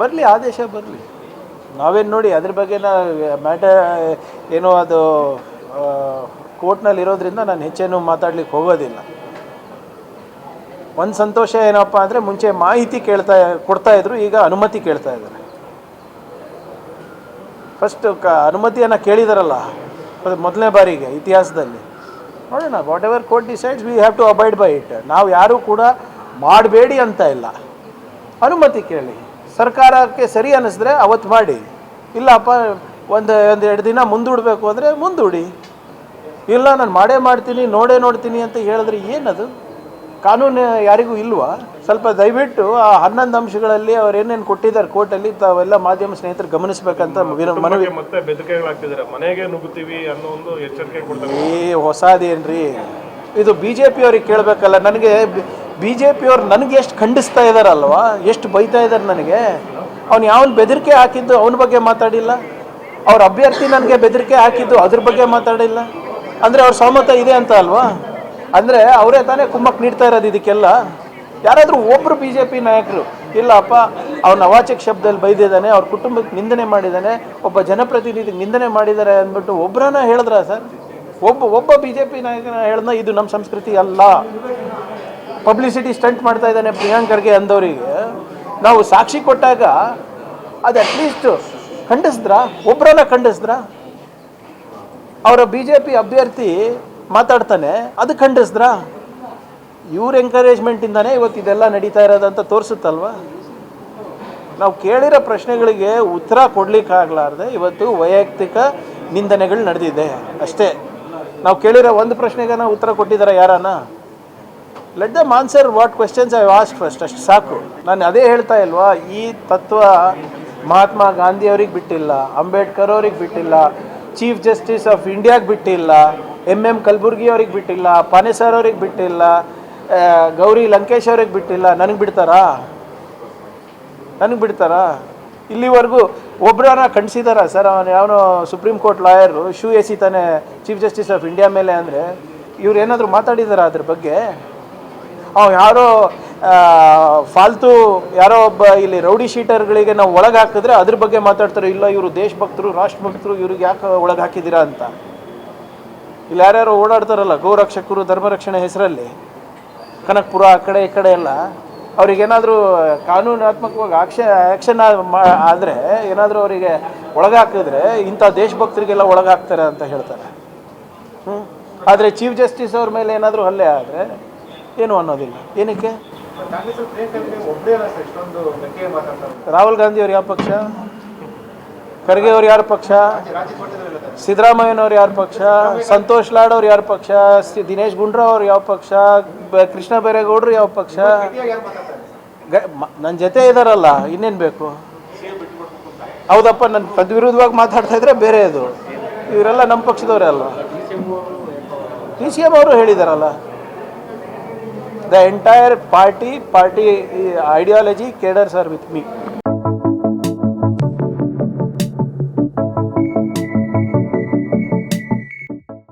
ಬರಲಿ, ಆದೇಶ ಬರಲಿ. ನಾವೇನು ನೋಡಿ ಅದ್ರ ಬಗ್ಗೆ ನಾ ಮ್ಯಾಟರ್ ಏನೋ ಅದು ಕೋರ್ಟ್ನಲ್ಲಿ ಇರೋದ್ರಿಂದ ನಾನು ಹೆಚ್ಚೇನು ಮಾತಾಡ್ಲಿಕ್ಕೆ ಹೋಗೋದಿಲ್ಲ. ಒಂದು ಸಂತೋಷ ಏನಪ್ಪ ಅಂದರೆ, ಮುಂಚೆ ಮಾಹಿತಿ ಕೇಳ್ತಾ, ಕೊಡ್ತಾ ಇದ್ರು, ಈಗ ಅನುಮತಿ ಕೇಳ್ತಾ ಇದ್ದಾರೆ. ಫಸ್ಟ್ ಕ, ಅನುಮತಿಯನ್ನು ಕೇಳಿದಾರಲ್ಲ, ಅದು ಮೊದಲನೇ ಬಾರಿಗೆ, ಇತಿಹಾಸದಲ್ಲಿ. ನೋಡೋಣ whatever court decides we have to abide by it ನಾವು ಯಾರೂ ಕೂಡ ಮಾಡಬೇಡಿ ಅಂತ ಇಲ್ಲ. ಅನುಮತಿ ಕೇಳಿ. ಸರ್ಕಾರಕ್ಕೆ ಸರಿ ಅನ್ನಿಸಿದ್ರೆ ಅವತ್ತು ಮಾಡಿ. ಇಲ್ಲಪ್ಪ ಒಂದು ಒಂದು ಎರಡು ದಿನ ಮುಂದೂಡಬೇಕು ಅಂದರೆ ಮುಂದೂಡಿ. ಇಲ್ಲ ನಾನು ಮಾಡೇ ಮಾಡ್ತೀನಿ ನೋಡೇ ನೋಡ್ತೀನಿ ಅಂತ ಹೇಳಿದ್ರೆ ಏನದು? ಕಾನೂನು ಯಾರಿಗೂ ಇಲ್ವಾ? ಸ್ವಲ್ಪ ದಯವಿಟ್ಟು ಆ ಹನ್ನೊಂದು ಅಂಶಗಳಲ್ಲಿ ಅವ್ರು ಏನೇನು ಕೊಟ್ಟಿದ್ದಾರೆ ಕೋರ್ಟಲ್ಲಿ ತಾವೆಲ್ಲ ಮಾಧ್ಯಮ ಸ್ನೇಹಿತರು ಗಮನಿಸಬೇಕಂತ ಮನವಿ ಮನೆಗೆ ನುಗ್ಗುತ್ತೀವಿ ಅನ್ನೋ ಒಂದು ಎಚ್ಚರಿಕೆ ಕೊಡ್ತಾರೆ. ಏ ಹೊಸದೇನ್ರಿ. ಇದು ಬಿ ಜೆ ಪಿಯವ್ರಿಗೆ ಕೇಳಬೇಕಲ್ಲ. ನನಗೆ ಬಿ ಜೆ ಪಿಯವ್ರು ನನಗೆ ಎಷ್ಟು ಖಂಡಿಸ್ತಾ ಇದ್ದಾರಲ್ವಾ ಎಷ್ಟು ಬೈತಾ ಇದ್ದಾರೆ ನನಗೆ? ಅವ್ನು ಯಾವ ಬೆದರಿಕೆ ಹಾಕಿದ್ದು ಅವನ ಬಗ್ಗೆ ಮಾತಾಡಿಲ್ಲ? ಅವ್ರ ಅಭ್ಯರ್ಥಿ ನನಗೆ ಬೆದರಿಕೆ ಹಾಕಿದ್ದು ಅದ್ರ ಬಗ್ಗೆ ಮಾತಾಡಿಲ್ಲ? ಅಂದರೆ ಅವ್ರ ಸಹಮತ ಇದೆ ಅಂತ ಅಲ್ವಾ? ಅಂದರೆ ಅವರೇ ತಾನೇ ಕುಮ್ಮಕ್ಕೆ ನೀಡ್ತಾ ಇರೋದು ಇದಕ್ಕೆಲ್ಲ? ಯಾರಾದರೂ ಒಬ್ಬರು ಬಿ ಜೆ ಪಿ ನಾಯಕರು, ಇಲ್ಲಪ್ಪ, ಅವ್ನ ಅವಾಚಕ ಶಬ್ದದಲ್ಲಿ ಬೈದಿದ್ದಾನೆ, ಅವ್ರ ಕುಟುಂಬಕ್ಕೆ ನಿಂದನೆ ಮಾಡಿದ್ದಾನೆ, ಒಬ್ಬ ಜನಪ್ರತಿನಿಧಿಗೆ ನಿಂದನೆ ಮಾಡಿದ್ದಾರೆ ಅಂದ್ಬಿಟ್ಟು ಒಬ್ಬರನ್ನ ಹೇಳಿದ್ರ ಸರ್? ಒಬ್ಬ ಒಬ್ಬ ಬಿ ಜೆ ಪಿ ನಾಯಕನ ಹೇಳ್ದ ಇದು ನಮ್ಮ ಸಂಸ್ಕೃತಿ ಅಲ್ಲ. ಪಬ್ಲಿಸಿಟಿ ಸ್ಟಂಟ್ ಮಾಡ್ತಾ ಇದ್ದಾನೆ ಪ್ರಿಯಾಂಕ್ ಖರ್ಗೆ ಅಂದವರಿಗೆ, ನಾವು ಸಾಕ್ಷಿ ಕೊಟ್ಟಾಗ ಅದು ಅಟ್ಲೀಸ್ಟ್ ಖಂಡಿಸಿದ್ರ? ಒಬ್ಬರನ್ನ ಖಂಡಿಸಿದ್ರ? ಅವರ ಬಿ ಜೆ ಪಿ ಅಭ್ಯರ್ಥಿ ಮಾತಾಡ್ತಾನೆ, ಅದು ಖಂಡಿಸಿದ್ರ? ಇವ್ರ ಎಂಕರೇಜ್ಮೆಂಟಿಂದಾನೇ ಇವತ್ತು ಇದೆಲ್ಲ ನಡೀತಾ ಇರೋದಂತ ತೋರಿಸುತ್ತಲ್ವಾ? ನಾವು ಕೇಳಿರೋ ಪ್ರಶ್ನೆಗಳಿಗೆ ಉತ್ತರ ಕೊಡ್ಲಿಕ್ಕಾಗಲಾರ್ದೆ ಇವತ್ತು ವೈಯಕ್ತಿಕ ನಿಂದನೆಗಳು ನಡೆದಿದೆ. ಅಷ್ಟೇ. ನಾವು ಕೇಳಿರೋ ಒಂದು ಪ್ರಶ್ನೆಗೆ ಉತ್ತರ ಕೊಟ್ಟಿದ್ದಾರೆ ಯಾರನ್ನ? Let them answer what questions I ask first ಅಷ್ಟು ಸಾಕು. ನಾನು ಅದೇ ಹೇಳ್ತಾ ಇಲ್ವಾ? ಈ ತತ್ವ ಮಹಾತ್ಮ ಗಾಂಧಿ ಅವ್ರಿಗೆ ಬಿಟ್ಟಿಲ್ಲ, ಅಂಬೇಡ್ಕರ್ ಅವ್ರಿಗೆ ಬಿಟ್ಟಿಲ್ಲ ಚೀಫ್ ಜಸ್ಟಿಸ್ ಆಫ್ ಇಂಡಿಯಾಗೆ ಬಿಟ್ಟಿಲ್ಲ ಎಂ ಎಂ ಕಲಬುರ್ಗಿ ಅವ್ರಿಗೆ ಬಿಟ್ಟಿಲ್ಲ ಪಾನೇಸರ್ ಅವ್ರಿಗೆ ಬಿಟ್ಟಿಲ್ಲ ಗೌರಿ ಲಂಕೇಶ್ ಅವ್ರಿಗೆ ಬಿಟ್ಟಿಲ್ಲ. ನನಗೆ ಬಿಡ್ತಾರಾ? ನನಗೆ ಬಿಡ್ತಾರಾ? ಇಲ್ಲಿವರೆಗೂ ಒಬ್ಬರನ್ನ ಖಂಡಿಸಿದಾರ ಸರ್? ಅವನು ಯಾವನೋ ಸುಪ್ರೀಂ ಕೋರ್ಟ್ ಲಾಯರು ಶೂ ಎಸಿತಾನೆ ಚೀಫ್ ಜಸ್ಟಿಸ್ ಆಫ್ ಇಂಡಿಯಾ ಮೇಲೆ ಅಂದರೆ, ಇವ್ರು ಏನಾದರೂ ಮಾತಾಡಿದಾರ ಅದ್ರ ಬಗ್ಗೆ? ಅವ್ ಯಾರೋ ಫಾಲ್ತು ಯಾರೋ ಒಬ್ಬ ಇಲ್ಲಿ ರೌಡಿ ಶೀಟರ್ಗಳಿಗೆ ನಾವು ಒಳಗೆ ಹಾಕಿದ್ರೆ ಅದ್ರ ಬಗ್ಗೆ ಮಾತಾಡ್ತಾರೆ, ಇಲ್ಲ, ಇವರು ದೇಶಭಕ್ತರು, ರಾಷ್ಟ್ರಭಕ್ತರು, ಇವ್ರಿಗೆ ಯಾಕೆ ಒಳಗೆ ಹಾಕಿದ್ದೀರಾ ಅಂತ? ಇಲ್ಲಿ ಯಾರ್ಯಾರು ಓಡಾಡ್ತಾರಲ್ಲ, ಗೋರಕ್ಷಕರು, ಧರ್ಮರಕ್ಷಣೆ ಹೆಸರಲ್ಲಿ, ಕನಕಪುರ ಆ ಕಡೆ ಈ ಕಡೆ ಎಲ್ಲ ಅವ್ರಿಗೇನಾದರೂ ಕಾನೂನಾತ್ಮಕವಾಗಿ ಆಕ್ಷ ಆ್ಯಕ್ಷನ್ ಆದರೆ ಏನಾದರೂ ಅವರಿಗೆ ಒಳಗೆ ಹಾಕಿದ್ರೆ ಇಂಥ ದೇಶಭಕ್ತರಿಗೆಲ್ಲ ಒಳಗಾಗ್ತಾರೆ ಅಂತ ಹೇಳ್ತಾರೆ. ಹ್ಞೂ ಆದರೆ ಚೀಫ್ ಜಸ್ಟಿಸ್ ಅವ್ರ ಮೇಲೆ ಏನಾದರೂ ಹಲ್ಲೆ ಆದರೆ ಏನು ಅನ್ನೋದಿಲ್ಲ. ಏನಕ್ಕೆ? ರಾಹುಲ್ ಗಾಂಧಿ ಅವ್ರು ಯಾವ ಪಕ್ಷ? ಖರ್ಗೆ ಅವ್ರು ಯಾರ ಪಕ್ಷ? ಸಿದ್ದರಾಮಯ್ಯನವ್ರು ಯಾರ ಪಕ್ಷ? ಸಂತೋಷ್ ಲಾಡ್ ಅವ್ರು ಯಾರ ಪಕ್ಷ? ದಿನೇಶ್ ಗುಂಡ್ರಾವ್ ಅವ್ರು ಯಾವ ಪಕ್ಷ? ಕೃಷ್ಣ ಬೈರೇಗೌಡರು ಯಾವ ಪಕ್ಷ? ನನ್ನ ಜೊತೆ ಇದಾರಲ್ಲ, ಇನ್ನೇನು ಬೇಕು? ಹೌದಪ್ಪ ನನ್ನ ತದ್ವಿರುದ್ಧವಾಗಿ ಮಾತಾಡ್ತಾ ಇದ್ರೆ ಬೇರೆ ಅದು ಇವರೆಲ್ಲ ನಮ್ಮ ಪಕ್ಷದವರೇ ಅಲ್ಲ. ಡಿ ಸಿ ಎಂ ಅವರು ಹೇಳಿದಾರಲ್ಲ. the entire party, party uh, ideology cadres are with me.